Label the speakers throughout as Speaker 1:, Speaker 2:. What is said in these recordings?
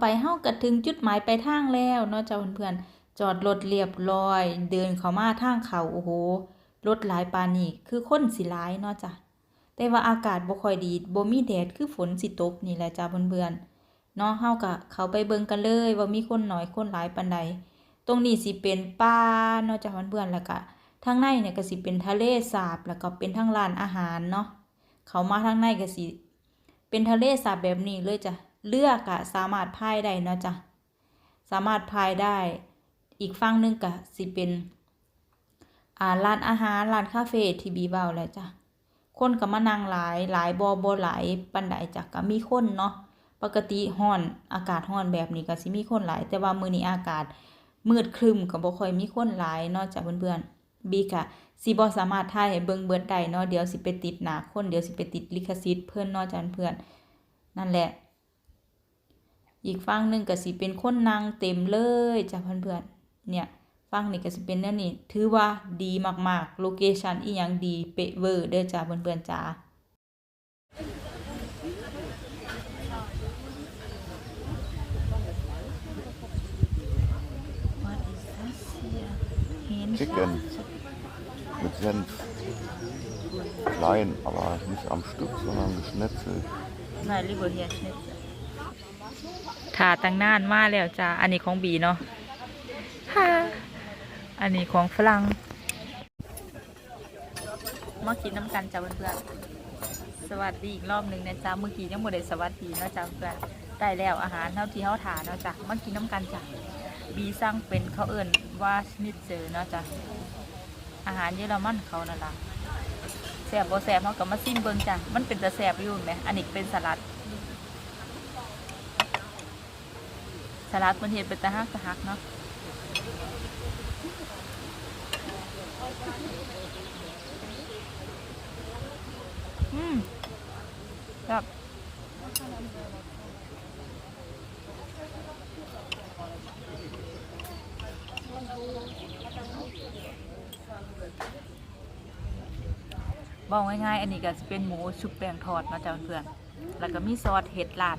Speaker 1: ไปเฮาก็ถึงจุดหมายไปทางแล้วเนาะจ้าเพื่อนๆจอดรถเรียบร้อย เดินเข้ามาทางเขาโอ้โหรถหลายปานนี้คือคนสิหลายเนาะจ้ะแต่ว่าอากาศบ่ค่อยดีบ่มีแดดคือฝนสิตกนี่แหละจ้าเพื่อนๆเนาะเฮาก็เขาไปเบิ่งกันเลยว่ามีคนน้อยคนหลายปานใดตรงนี้สิเป็นป่าเนาะจ้าเพื่อนๆแล้วก็ทางในเนี่ยก็สิเป็นทะเลสาบแล้วก็เป็นทางร้านอาหารเนาะเข้ามาทางในก็สิเป็นทะเลสาบแบบนี้เลยจ้ะ เลือกอะสามารถพายได้เนาะจ้ะสามารถพายได้ อีกฝั่งหนึงก็สิเป็นอ่าร้านอาหารร้านคาเฟ่ที่บีเบาแหละจ้ะคนก็มานั่งหลายหลายบ่บ่หลายปานใดจ้ะก็มีคนเนาะปกติร้อนอากาศร้อนแบบนี้ก็สิมีคนหลาย แต่ว่ามื้อนี้อากาศมืดครึมก็บ่ค่อยมีคนหลายเนาะจ้ะเพื่อนๆบีก็สิบ่สามารถถ่ายให้เบิ่งเบิดได้เนาะเดี๋ยวสิไปติดหนาคนเดี๋ยวสิไปติดลิขสิทธิ์เพิ่นเนาะจ้ะเพื่อนนั่นแหละ อีกฝั่งหนึงก็สิเป็นคนนั่งเต็มเลยจ้ะเพื่อนๆ เนี่ยฝั่งนี้ก็สิเป็นแนวนี้ ถือว่าดีมากๆ โลเคชันอีหยังดีเป๊ะเวอร์เด้อจ้ะเพื่อนๆจ้า
Speaker 2: Chicken mit Senf. Klein, aber nicht am Stück, sondern geschnetzelt.
Speaker 1: นายริเบอร์เฮียชเน ถ่าตั้งนานมาแล้วจ้า อันนี้ของบีเนาะฮาอันนี้ของฝรั่งมากินน้ำกันจ้าเพื่อนๆ สวัสดีอีกรอบหนึ่งนะจ๊ะเมื่อกี้ยังบ่ได้สวัสดีเนาะจ้าเพื่อนได้แล้วอาหารเท่าที่เฮาทานเนาะจ้ะมากินน้ำกันจ้ะบีสั่งเป็นเขาเอิ่นว่าชนิดเจอเนาะจ้ะอาหารเยอรมันเขานั่นละแสบบ่แสบเขาก็มาซิมเบิงจ้ะมันเป็นแต่แสบอยู่ไหมอันนี้เป็นสลัด สลัดมันเห็นเป็นตะฮักตะฮักเนาะอืมครับบอกง่ายๆ อันนี้ก็จะเป็นหมูชุบแป้งทอดเนาะจ้ะเพื่อน แล้วก็มีซอสเห็ดลาด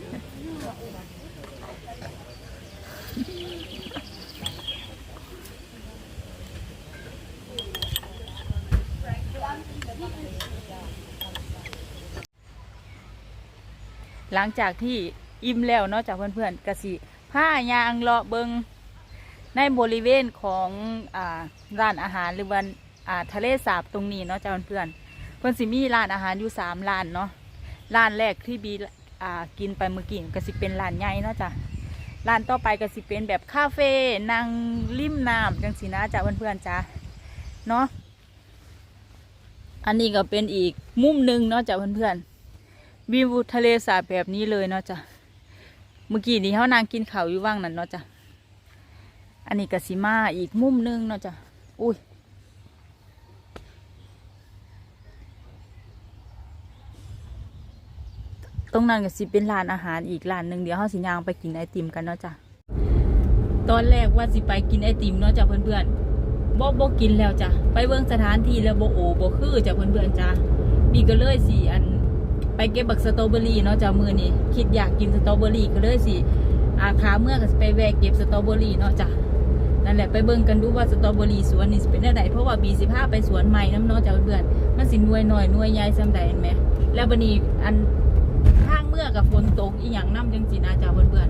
Speaker 1: หลังจากที่อิ่มแล้วเนาะจากเพื่อนๆกระสิผ้ายางเลาะเบิงในบริเวณของอ่าร้านอาหารหรือว่าอ่าทะเลสาบตรงนี้เนาะจากเพื่อนๆเพื่อนสิมีร้านอาหารอยู่สามร้านเนาะร้านแรกที่บีอ่ากินไปเมื่อกี้ก็สิเป็นร้านใหญ่เนาะจ้ะร้านต่อไปก็สิเป็นแบบคาเฟ่นั่งริมน้ำจังสีนะจ้ะเพื่อนๆจ้ะเนาะอันนี้ก็เป็นอีกมุมหนึ่งเนาะจ้ะเพื่อนๆ วิวทะเลสาบแบบนี้เลยเนาะจ้ะเมื่อกี้นี้เขานางกินข้าวอยู่ว่างนั่นเนาะจ้ะอันนี้กสิมาอีกมุมหนึงเนาะจ้ะอุ้ยตรงนั้นก็สิเป็นร้านอาหารอีกร้านหนึ่งเดี๋ยวเขาสิยางไปกินไอติมกันเนาะจ้ะตอนแรกว่าสิไปกินไอติมเนาะจ้ะเพื่อนๆบ่บ่กินแล้วจ้ะไปเบิ่งสถานที่แล้วบ่โอบ่คือจ้ะเพื่อนๆจ้ะบีก็เลยสิอัน ไปเก็บบักสตรอเบอรี่เนาะจ้ามือนี่คิดอยากกินสตรอเบอรี่ก็เลยสิอาขาเมื่อก็ไปแวะเก็บสตรอเบอรี่เนาะจ้ะนั่นแหละไปเบิ่งกันดูว่าสตรอเบอรี่สวนนี่เป็นอะไรเพราะว่าบีสิพาไปสวนใหม่น้ำเนาะจ้าเพื่อนมันสินวยหน่อยนวยใหญ่ซ้ำใดเห็นไหมแล้วบัดนี้อันข้างเมื่อกับฝนตกอีหยังน้ำจังสินะจ้าเพื่อน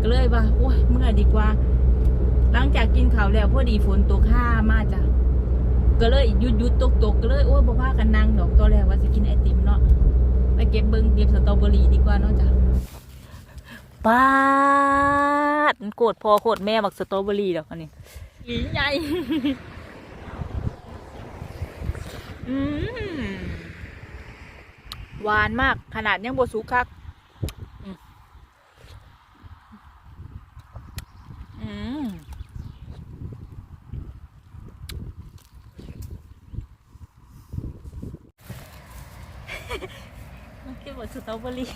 Speaker 1: ก็เลยว่าโอ้ยเมื่อดีกว่า หลังจากกินข้าวแล้วพอดีฝนตกห้ามาจ้ะก็เลยหยุดหยุดตกตกก็เลยโอ้ยบ่พากันนั่งดอกตอแรกว่าสิกินไอติมเนาะ ไปเก็บเบิ้งเก็บสตรอเบอรี่ดีกว่าเนาะจ้ะป้าดมันโกรธพอโคตรแม่บักสตรอเบอรี่ดอกอันนี้อีใหญ่อืมหวานมากขนาดยังบสุกคักอืม อืมมันคือหมดสตรอเบอรี่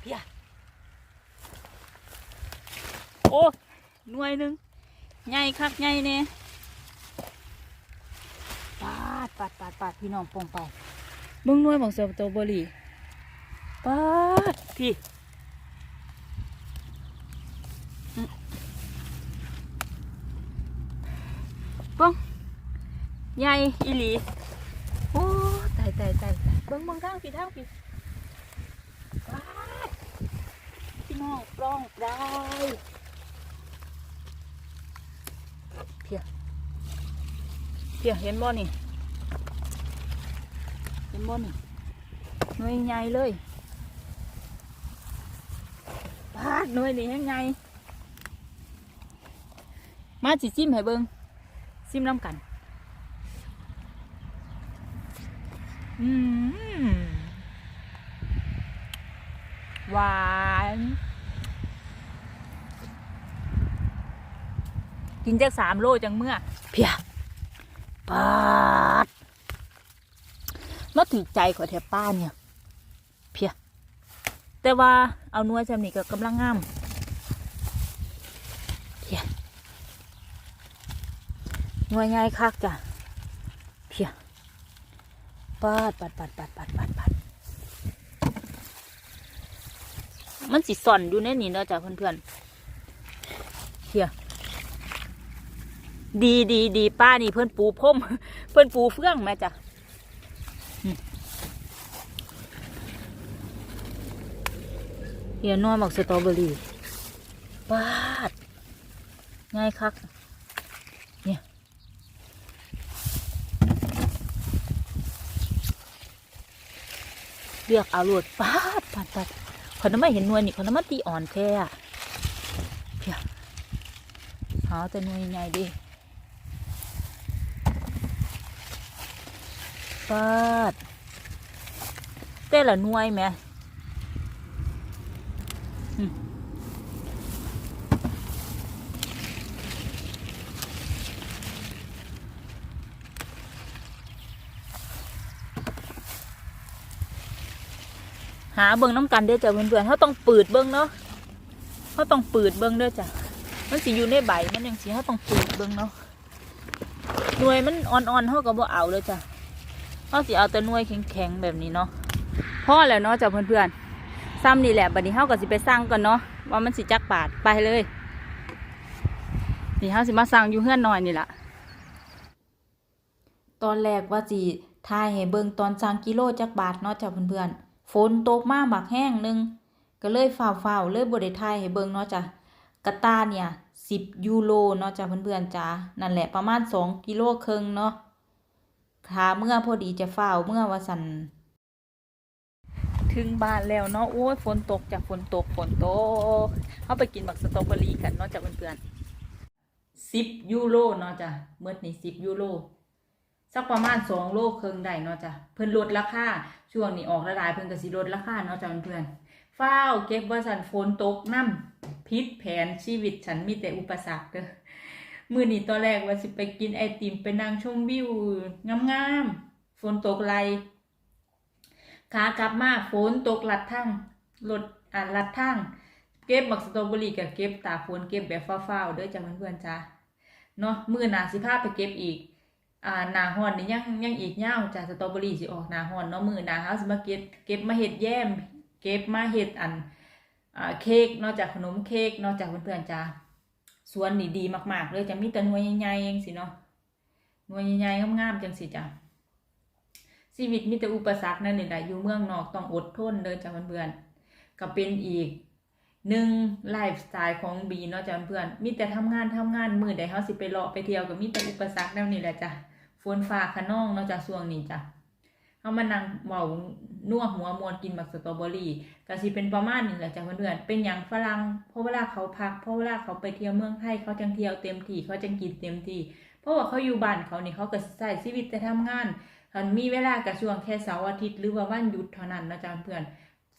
Speaker 1: เพียโอ้หน่วยหนึ่งใหญ่คักใหญ่เนี่ยปาดปาดปาดปาดพี่น้องปองไปเบิ่งหน่วยของสตรอเบอรี่ปาดพี่อืมเบิ่งใหญ่อีหลีโอ้ ตายตายตายตายเบิ่งเบิ่งทางพี่ทางพี่ว้ายพี่น้องปล้องปลายเพียเพียเห็นบ่นี่เห็นบ่นี่หน่วยใหญ่เลยปาดหน่วยนี่ยังไงมาจิซิมให้เบิ่งซิมน้ำกัน อืม หวาน กินจากสามโลจังเมื่อ เพียปาดมาถือใจขอแทบป้าเนี่ย เพียแต่ว่าเอานัวจำนี่ก็กำลังงามเพียนัวง่ายคักจ้ะ ปัดปัดปัดปัดปัดปัดปัดมันสิส่อนอยู่ในนี้เนาะจ้ะเพื่อนๆเฮียดีดีดีป้านี่เพื่อนปูพมเพื่อนปูเฟื่องแม่จ้ะเฮียนัวหมักสตรอเบอรี่ปาด ง่ายคัก ลือกเอาโลดปาดปาดปาดคนนั้นไม่เห็นนวลนี่คนนั้นมันตีอ่อนแท้เพียหาแต่นวลใหญ่ดิปาดแต่ละนวยไหม หาเบิ่งน้ำกันเด้อจ้ะเพื่อนๆเขาต้องปืดเบิ่งเนาะเขาต้องปืดเบิ่งเด้อจ้ะมันสิอยู่ในใบมันยังสิเขาต้องปืดเบิ่งเนาะหน่วยมันอ่อนๆเขาก็บ่เอาเลยจ้ะเขาสิเอาแต่หน่วยแข็งๆแบบนี้เนาะพอแล้วเนาะจ้ะเพื่อนๆซ้ำนี่แหละบัดนี้เขาก็สิไปสั่งก่อนเนาะว่ามันสิจักบาทไปเลยนี่เขาสิมาสั่งอยู่เฮือนหน่อยนี่ละตอนแรกว่าจีทายให้เบิ่งตอนสั่งกิโลจักบาทเนาะจ้ะเพื่อนๆ ฝนตกมาบักแห้งหนึง ก็เลยฝ่าวฝ่าเลยบ่ได้ทายให้เบิ่งเนาะจ้ะกระตาเนี่ย10ยูโรเนาะจ้ะเพื่อนๆจ้านั่นแหละประมาณ2กิโลครึ่งเนาะขาเมื่อพอดีจะฝ่าวเมื่อว่าสันถึงบ้านแล้วเนาะโอ้ยฝนตกจากฝนตกฝนตกเฮาไปกินบักสตรอเบอรี่กันเนาะจ้ะเพื่อนๆ10ยูโรเนาะจ้ะเมื่อนี่10ยูโร สักประมาณสองโลครึ่งได้เนาะจ้ะเพิ่นลดราคาช่วงนี้ออกละลายเพิ่นก็สิลดราคาเนาะจ้ะเพื่อนๆฟ้าเก็บว่าสันฝนตกน้ำพิษแผนชีวิตฉันมีแต่อุปสรรคเด้อมือนี้ตอนแรกว่าสิไปกินไอติมไปนั่งชมวิวงามๆฝนตกไหลขากลับมาฝนตกหลัดทางรถอ่าหลัดทางเก็บบักสตรอเบอรี่กับเก็บตาฝนเก็บแบบฟ้าๆเด้อจ้ะเพื่อนๆจ้าเนาะมือหนาสิพาไปเก็บอีก อ่าหนาฮอนนี่ยังยังอีกยาวจ้ะสตรอเบอรี่สิออกหนาฮอนเนาะมือหนาเฮาสิมาเก็บเก็บมาเฮ็ดแยมเก็บมาเฮ็ดอันอ่าเค้กนอกจากขนมเค้กนอกจากเพื่อนๆจ้าสวนนี่ดีมากๆเลยจะมีแต่หน่วยใหญ่ๆเองสิเนาะหน่วยใหญ่ๆงามๆจังสิจ้ะชีวิตมีแต่อุปสรรคนั่นนี่แหละอยู่เมืองนอกต้องอดทนเด้อจ้ะเพื่อนๆก็เป็นอีกหนึ่งไลฟ์สไตล์ของบีเนาะจ้ะเพื่อนๆมีแต่ทำงานทำงานมือใดเฮาสิไปเลาะไปเที่ยวก็มีแต่อุปสรรคแนวนี้แหละจ้ะ ฝนฟ้าขนองเนาะจ้ะช่วงนี้จ้ะเขามานั่งเมานัวหัวมวนกินบักสตรอเบอรี่ก็สิเป็นประมาณนี้แหละจ้ะเพื่อนๆเป็นอย่างฝรั่งเพราะเวลาเขาพักเพราะเวลาเขาไปเที่ยวเมืองไทยเขาจังเที่ยวเต็มที่เขาจังกินเต็มที่เพราะว่าเขาอยู่บ้านเขานี่เขาก็ใช้ชีวิตแต่ทำงานคันมีเวลากับช่วงแค่เสาร์อาทิตย์หรือว่าวันหยุดเท่านั้นเนาะจ้ะเพื่อน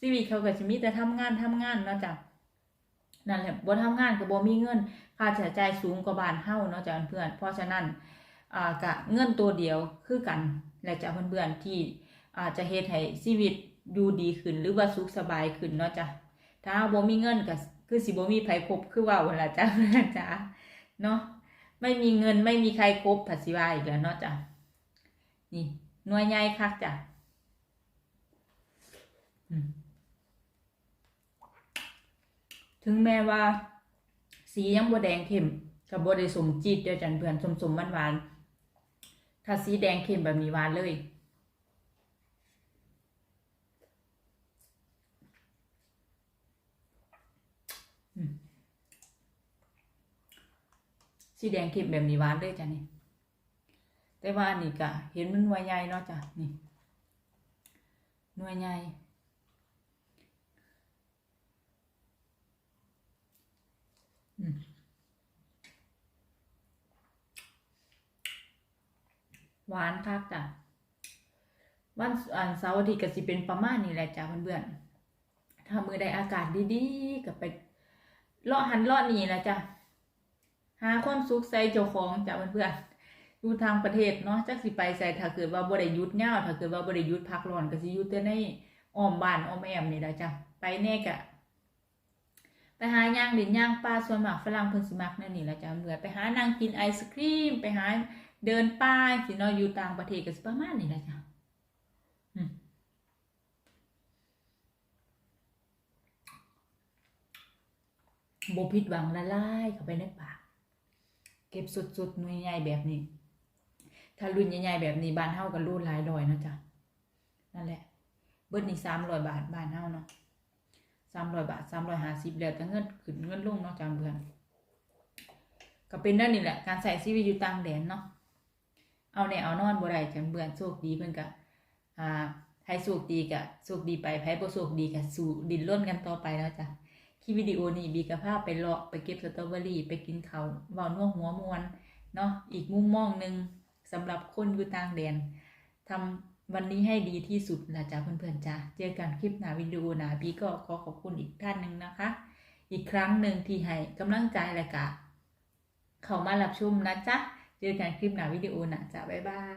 Speaker 1: ชีวิตเขาก็สิมีแต่ทำงานทำงานเนาะจ้ะนั่นแหละบ่ทำงานก็บ่มีเงิน ค่าใช้จ่ายสูงกว่าบ้านเฮาเนาะจ้ะเพื่อนเพราะฉะนั้น กะเงินตัวเดียวคือกัน และจ้ะเพื่อนๆที่อาจจะเฮ็ดให้ชีวิตอยู่ดีขึ้นหรือว่าสุขสบายขึ้นเนาะจ้ะถ้าบ่มีเงินก็คือสิบ่มีไผคบคือว่าหั่นละจ้ะเพื่อนจ้ะเนาะไม่มีเงินไม่มีใครคบผัดสิว่าอีกแล้วเนาะจ้ะนี่หน่วยใหญ่คักจ้ะถึงแม้ว่า สียังบ่แดงเข้มกับบ่ได้สมจีดเดียวจันเพื่อนสมสมหวานๆ ถ้าสีแดงเข้มแบบนี้หวานเลย สีแดงเข้มแบบนี้หวานเลยจ้ะนี่ แต่ว่าอันนี้ก็เห็นมันหน่วยใหญ่เนาะจ้ะนี่ หน่วยใหญ่อืม หวานคักจ้ะวันอันเสาร์อาทิตย์ก็สิเป็นประมาณนี้แหละจ้ะเพื่อนๆถ้ามือใดอากาศดีๆก็ไปเลาะหันเลาะนี่แหละจ้ะหาความสุขใส่เจ้าของจ้ะเพื่อนๆอยู่ทางประเทศเนาะจักสิไปใส่ถ้าเกิดว่าบ่ได้หยุดยาถ้าเกิดว่าบ่ได้หยุดพักร้อนก็สิยู่แต่ในอ้อมบ้านอ้อมแอมนี่แหละจ้ะไปแน่ก็ไปหาย่างดินย่างปลาส่วนมากฝรั่งเพิ่นสิมักนั่นนี่แหละจ้ะเพื่อนไปหานั่งกินไอศครีม ไปหา เดินป่ายสิเนาะอยู่ต่างประเทศก็สิประมาณนี้แหละจ้ะบ่ผิดหวังละลายเข้าไปในปากเก็บสดๆหน่ยใหญ่แบบนี้ ถ้ารุ่นใหญ่ๆแบบนี้บานเฮาก็รุ่นหลายร้อยนะจ้ะนั่นแหละ เบิดนี่300บาทบานเฮาเนาะ300บาท350แล้วแต่เงินขึ้นเงินลงเนาะจ้ะเพื่อนก็เป็นนั่นนี่แหละ การใส่ชีวิตอยู่ต่างแดนเนาะ เอาเนี่ยเอานอนบ่ได้จังเบื่อโชคดีเพิ่นก็อ่าให้โชคดีก็โชคดีไปไผบ่โชคดีก็สู้ดิ้นรนกันต่อไปแล้วจ้ะคลิปวิดีโอนี้บีก็พาไปเลาะไปเก็บสตรอเบอรี่ ไปกินเขาวเว้านัวหัวมวนเนาะอีกมุมมองหนึ่งสำหรับคนอยู่ต่างแดนทำวันนี้ให้ดีที่สุดนะจ๊ะเพื่อนๆจ้ะเจอกันคลิปหน้าวิดีโอหน้าบีก็ขอขอบคุณอีกท่านหนึ่งนะคะ อีกครั้งหนึ่งที่ให้กำลังใจและกะ เข้ามารับชมนะจ๊ะ เจอกันคลิปหน้าวิดีโอหนะจ้ะบ๊ายบาย